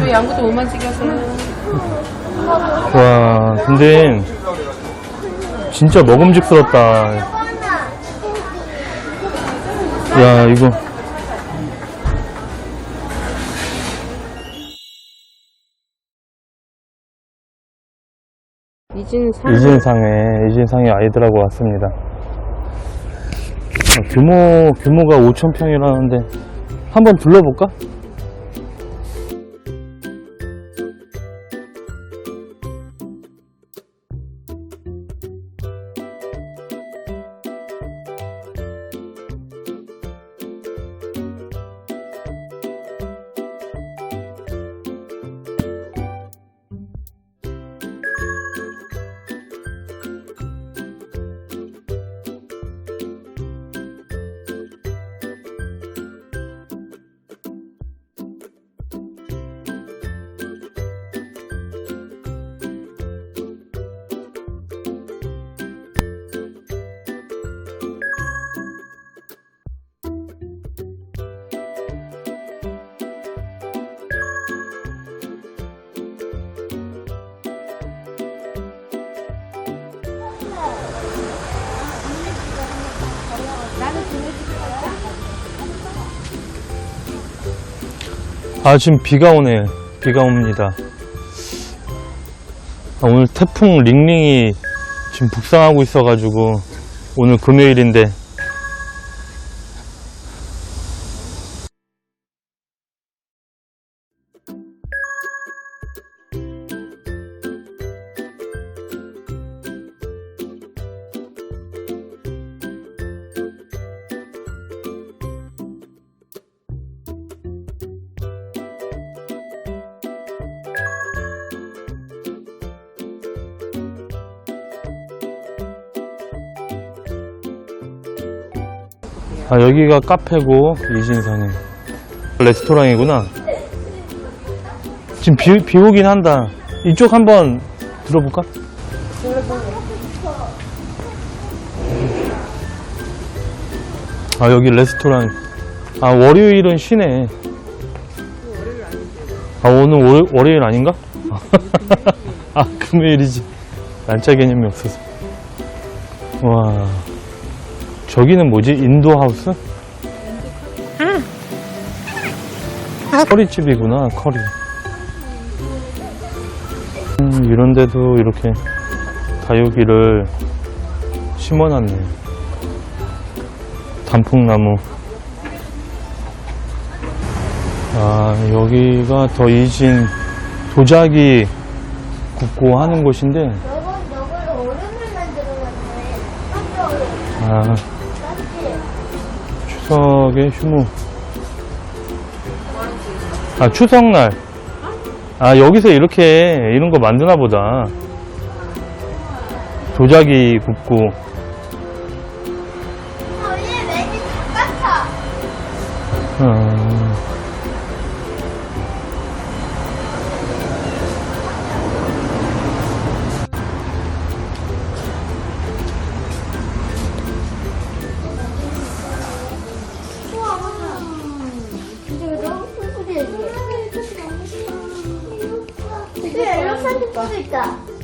저 양부터 못만 찍어서. 와, 근데 진짜 먹음직스럽다. 야, 이거. 이진은 사. 이진상에, 이진상에 아이들하고 왔습니다. 아, 규모, 규모가 5,000평이라는데, 한번 둘러볼까? 아, 지금 비가 오네. 비가 옵니다. 아, 오늘 태풍 링링이 지금 북상하고 있어 가지고, 오늘 금요일인데, 아, 여기가 카페고, 이진상에. 레스토랑이구나. 지금 비, 비 오긴 한다. 이쪽 한번 들어볼까? 아, 여기 레스토랑. 아, 월요일은 쉬네. 아, 오늘 월, 월요일 아닌가? 아, 금요일이지. 날짜 개념이 없어서. 와. 저기는 뭐지? 인도 하우스? 커리집이구나, 커리. 음, 이런 데도 이렇게 다육이를 심어놨네. 단풍나무. 아, 여기가 더 이진 도자기 굽고 하는 곳인데. 아? 추석의 휴무. 아, 추석날. 아, 여기서 이렇게, 이런 거 만드나 보다. 도자기 굽고. 어,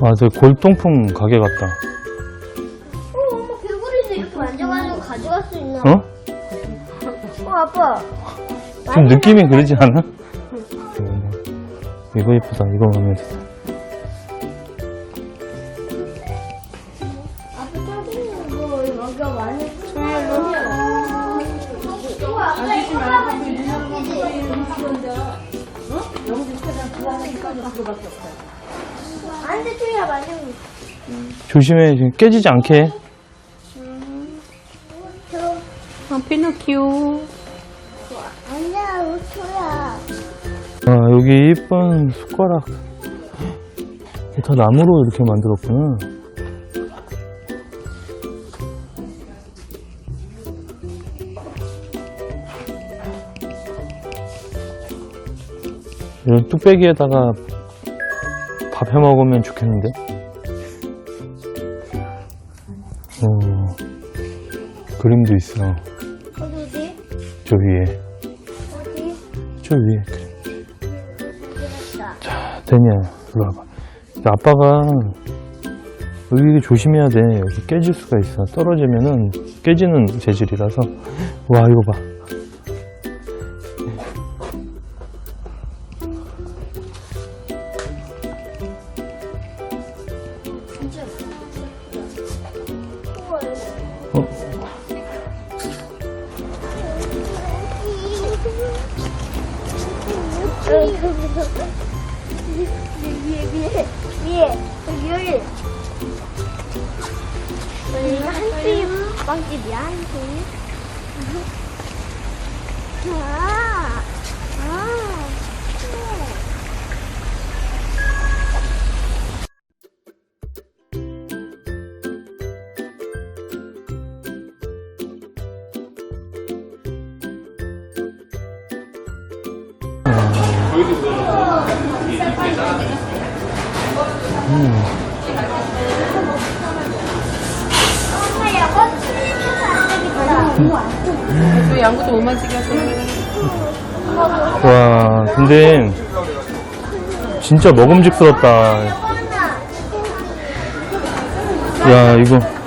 아, 저 골동품 가게 같다. 어, 엄마 개구리도 이렇게 만져가지고 가져갈 수 있나? 어? 어, 아빠. 좀 느낌이 그러지 않아? 이거 예쁘다. 이거 마음에. 투야 만지고 있어. 조심해. 지금 깨지지 않게. 저, 아, 피노키오. 아니야, 우초야. 아, 여기 이쁜 숟가락. 다 나무로 이렇게 만들었구나. 이런 뚝배기에다가 밥 해 먹으면 좋겠는데? 어, 그림도 있어. 어디? 저 위에. 어디? 저 위에. 그림. 자, 데니야, 일로 와봐. 아빠가 여기 조심해야 돼. 여기 깨질 수가 있어. 떨어지면은 깨지는 재질이라서. 와, 이거 봐. 위에 위에 위에 위에 여기가 한집 빵집이야 한집 아, 오만지게 하세요. 와, 근데 진짜 먹음직스럽다. 야, 이거.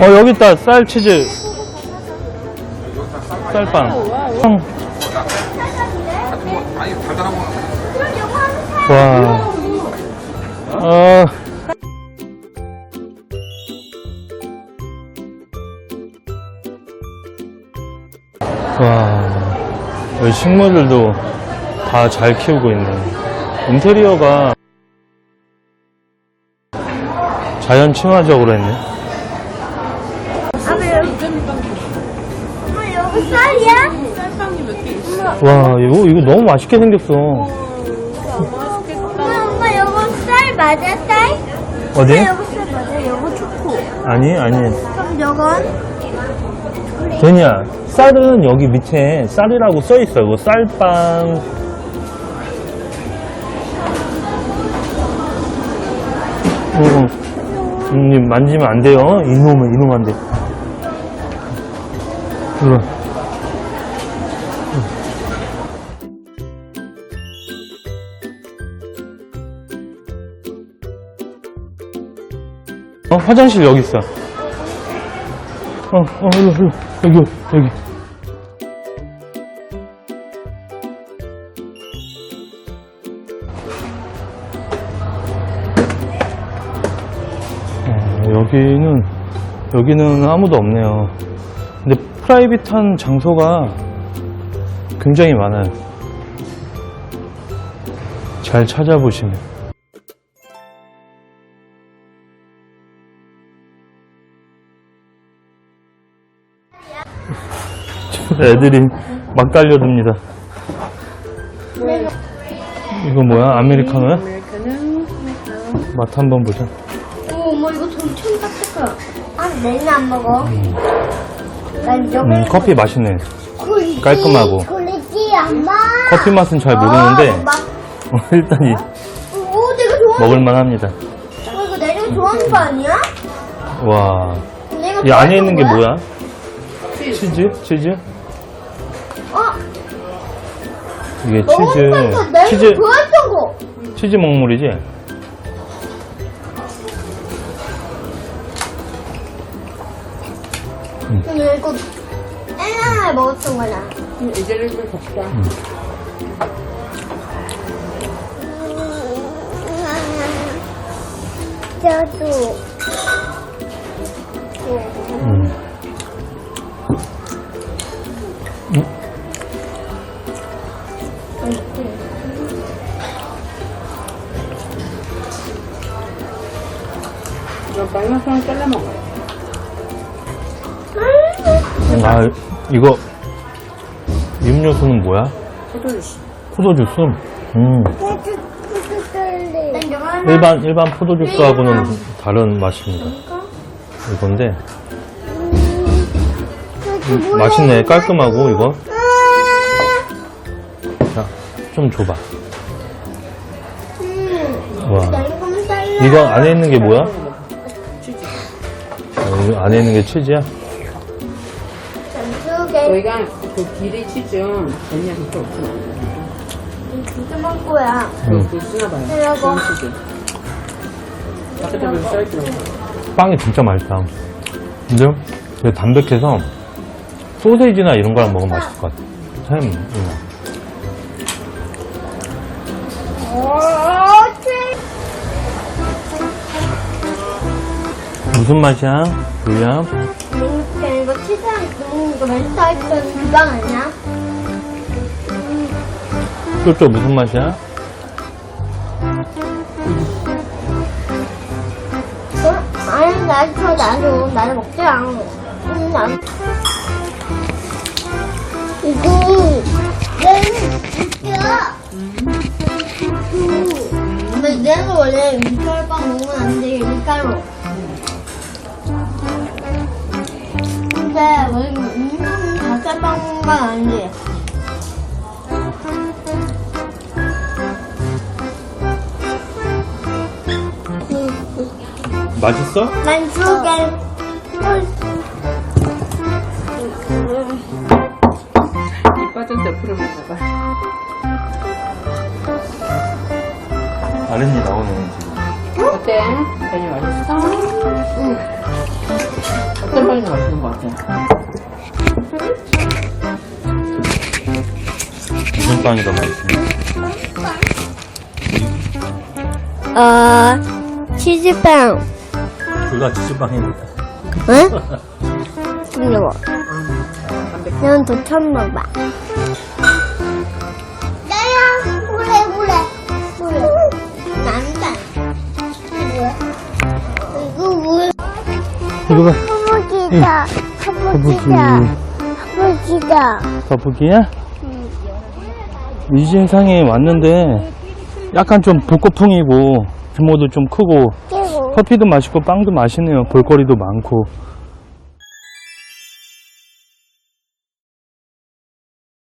어, 여기 있다. 쌀 치즈. 쌀빵. 형. 와. 아. 와. 여기 식물들도 다 잘 키우고 있네. 인테리어가 자연 친화적으로 했네. 엄마 여기 쌀이야? 쌀빵이 몇 개 있어? 와, 이거, 이거 너무 맛있게 생겼어. 맛있겠다. 엄마 엄마 여기 쌀 맞아 쌀? 어디? 엄마 여기 쌀 맞아 여기 초코 아니, 아니. 그럼 여건? 되냐? 쌀은 여기 밑에 쌀이라고 써 있어요. 이거 쌀빵. 어, 님 만지면 안 돼요. 이놈은 이놈한테. 이거. 어, 화장실 여기 있어. 어, 어, 일로, 일로. 여기, 여기. 어, 여기는, 여기는 아무도 없네요. 근데 프라이빗한 장소가 굉장히 많아요. 잘 찾아보시면. 애들이 막 달려듭니다. 이거 뭐야? 아메리카노야? 아메리카노, 맛 한번 보자. 오 엄마 이거 엄청 따뜻해 아 내는 안 먹어 난 여기 음, 커피 맛있네. 깔끔하고. 엄마 커피 맛은 잘 모르는데 아, 막, 어, 일단 이 오 내가 좋아하는 먹을만 합니다. 어, 이거 내가 좋아하는 거 아니야? 와, 내가 이 안에 있는 게 뭐야? 치즈? 치즈? 이게 치즈, 내가 치즈, 좋아했던 거 치즈 먹물이지? 근데 이거 옛날에 먹었던 거잖아 이제를 좀 덥다. 저도 음. 잘라 먹어. 아, 이거 음료수는 뭐야? 포도주스. 포도 주스? 음, 난 일반 일반 포도 주스하고는 다른 맛입니다. 이건데 음, 맛있네, 깔끔하고 이거. 자, 좀 줘봐. 음. 와. 이거 안에 있는 게 뭐야? 이거 안에 있는 게 치즈야? 전투게 저희가 그 길이 치즈 언니가 그렇게 없진 않아요. 두개 먹고야. 응. 그거 쓰나 봐요. 좋은 치즈. 바깥에 보면 써있더라고. 빵이 진짜 맛있다. 근데 되게 담백해서 소세지나 이런 거랑 먹으면 맛있을 것 같아. 햄, 이거. 무슨 맛이야? 유야? 음, 이거 치즈랑 음, 이거 멘트하이트 주방 아니야? 쪼쪼 무슨 맛이야? 어? 아니 나도 나도 나도 먹지 않아. 음, 난 이거 내는 야. 근데 내가 원래 밀가루빵 먹으면 안 돼, 밀가루. 근데 가짜빵 먹으면 안 돼. 맛있어? 난두 개. 이 빠진 옆으로 먹어봐. 아린이 나오네, 지금. 어때? 괜히 맛있어? 응. 빵이 더 맛있는 것 같아? 무슨 빵이 더 맛있어? 어, 치즈빵. 둘다 치즈빵이니까. 응? 난더 처음 먹어봐. 나야, 그래, 그래. 그래. 난다. 뭐야? 이거 뭐야? 이거 봐. 허벅지다. 허벅지다. 허벅지다. 거북이야? 이진상에 왔는데 약간 좀 복고풍이고 규모도 좀 크고. 커피도 맛있고 빵도 맛있네요. 볼거리도 많고